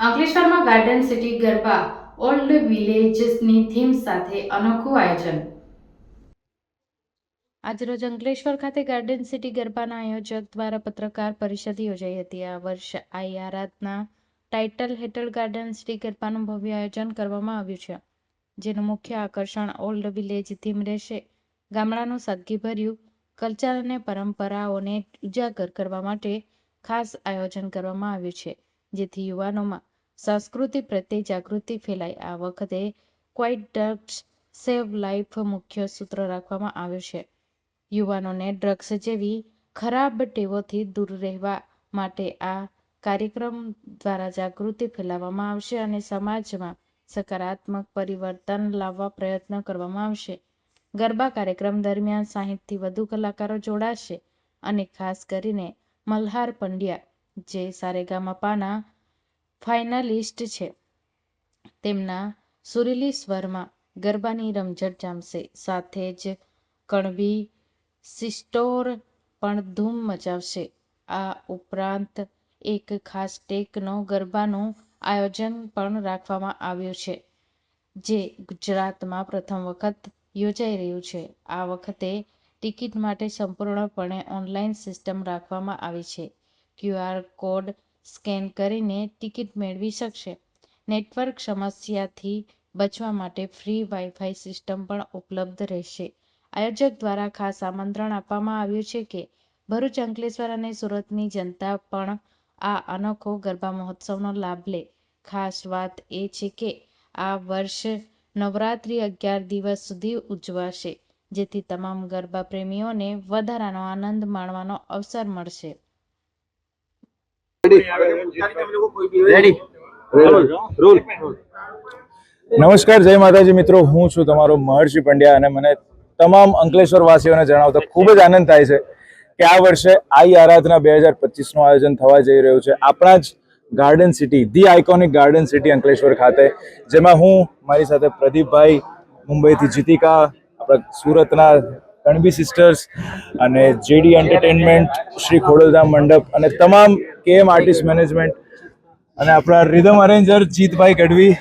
અંકલેશ્વરમાં garden city garba old વિલેજની theme સાથે અનોખું આયોજન. આજરોજ અંકલેશ્વર ખાતે ગાર્ડન સિટી ગરબાના આયોજક દ્વારા પત્રકાર પરિષદ યોજાઈ હતી. આ વર્ષે આઈ આરાધના ટાઇટલ હેઠળ ગાર્ડન સિટી ગરબાનું ભવ્ય આયોજન કરવામાં આવ્યું છે, જેનું મુખ્ય આકર્ષણ ઓલ્ડ વિલેજ થીમ રહેશે. ગામડાનું સાદગીભર્યું કલ્ચર અને પરંપરાઓને ઉજાગર કરવા માટે ખાસ આયોજન કરવામાં આવ્યું છે. જેથી યુવાનોમાં સંસ્કૃતિ પ્રત્યે જાગૃતિ ફેલાય. આ વખતે ક્વાઇટ ડ્રગ્સ સેવ લાઈફ મુખ્ય સૂત્ર રાખવામાં આવ્યું છે. યુવાનોને ડ્રગ્સ જેવી ખરાબ ટેવોથી દૂર રહેવા માટે આ કાર્યક્રમ દ્વારા જાગૃતિ ફેલાવવામાં આવશે અને સમાજમાં સકારાત્મક પરિવર્તન લાવવા પ્રયત્ન કરવામાં આવશે. ગરબા કાર્યક્રમ દરમિયાન સાહીઠથી વધુ કલાકારો જોડાશે અને ખાસ કરીને મલ્હાર પંડ્યા જે સારેગામાપાના ફાઇનાલિસ્ટ છે. તેમના સુરીલી સ્વરમાં ગરબાની રમઝટ જામશે. સાથે જ કણબી સિસ્ટોર પણ ધૂમ મચાવશે. આ ઉપરાંત એક ખાસ ટેકનો ગરબાનું આયોજન પણ રાખવામાં આવ્યું છે, જે ગુજરાતમાં પ્રથમ વખત યોજાઈ રહ્યું છે. આ વખતે ટિકિટ માટે સંપૂર્ણપણે ઓનલાઈન સિસ્ટમ રાખવામાં આવી છે. ક્યુઆર કોડ સ્કેન કરીને ટિકિટ મેળવી શકશે. નેટવર્ક સમસ્યાથી બચવા માટે ફ્રી વાઈફાઈ સિસ્ટમ પણ ઉપલબ્ધ રહેશે. આયોજક દ્વારા ખાસ આમંત્રણ આપવામાં આવ્યું છે કે ભરૂચ, અંકલેશ્વર અને સુરતની જનતા પણ આ અનોખો ગરબા મહોત્સવનો લાભ લે. ખાસ વાત એ છે કે આ વર્ષ નવરાત્રિ અગિયાર દિવસ સુધી ઉજવાશે, જેથી તમામ ગરબા પ્રેમીઓને વધારાનો આનંદ માણવાનો અવસર મળશે. નમસ્કાર, જય માતાજી. મિત્રો, હું છું તમારો મહર્ષિ પંડ્યા અને મને તમામ અંકલેશ્વર વાસીઓને જણાવતા ખૂબ જ આનંદ થાય છે કે આ વર્ષે આઈ આરાધના બે હજાર પચીસનું આયોજન થવા જઈ રહ્યું છે. આપણા જ garden city, the iconic garden city Ankleshwar ખાતે, જેમાં હું, મારી સાથે પ્રદીપભાઈ મુંબઈથી જીતિકા, આપણા સુરતના કણબી સિસ્ટર્સ અને જેડી એન્ટરટેનમેન્ટ, શ્રી ખોડલધામ મંડપ અને તમામ કેએમ આર્ટિસ્ટ મેનેજમેન્ટ અને આપણા રિધમ અરેન્જર જીતભાઈ ગઢવી.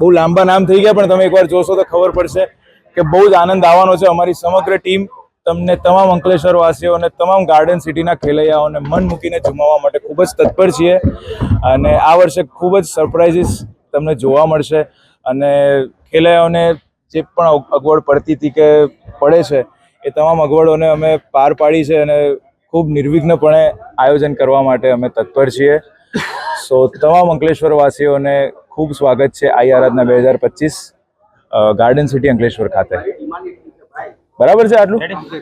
બહુ લાંબા નામ થઈ ગયા, પણ તમે એકવાર જોશો તો ખબર પડશે કે બહુ જ આનંદ આવવાનો છે અમારી સમગ્ર ટીમ. તમને તમામ અંકલેશ્વર વાસીઓ અને તમામ ગાર્ડન સિટીના ખેલૈયાઓને મન મૂકીને જમાવવા માટે ખૂબ જ તત્પર છીએ. અને આ વર્ષે ખૂબ જ સરપ્રાઇઝીસ તમને જોવા મળશે. અને ખેલૈયાઓને જે પણ અગ- અગવડ પડતી હતી કે પડે છે એ તમામ અગવડોને અમે પાર પાડી છે અને ખૂબ નિર્વિઘ્નપણે આયોજન કરવા માટે અમે તત્પર છીએ. સો, તમામ અંકલેશ્વર વાસીઓને ખૂબ સ્વાગત છે આઈ આરાધના બે હજાર પચીસ ગાર્ડન સિટી અંકલેશ્વર ખાતે. બરાબર છે આટલું?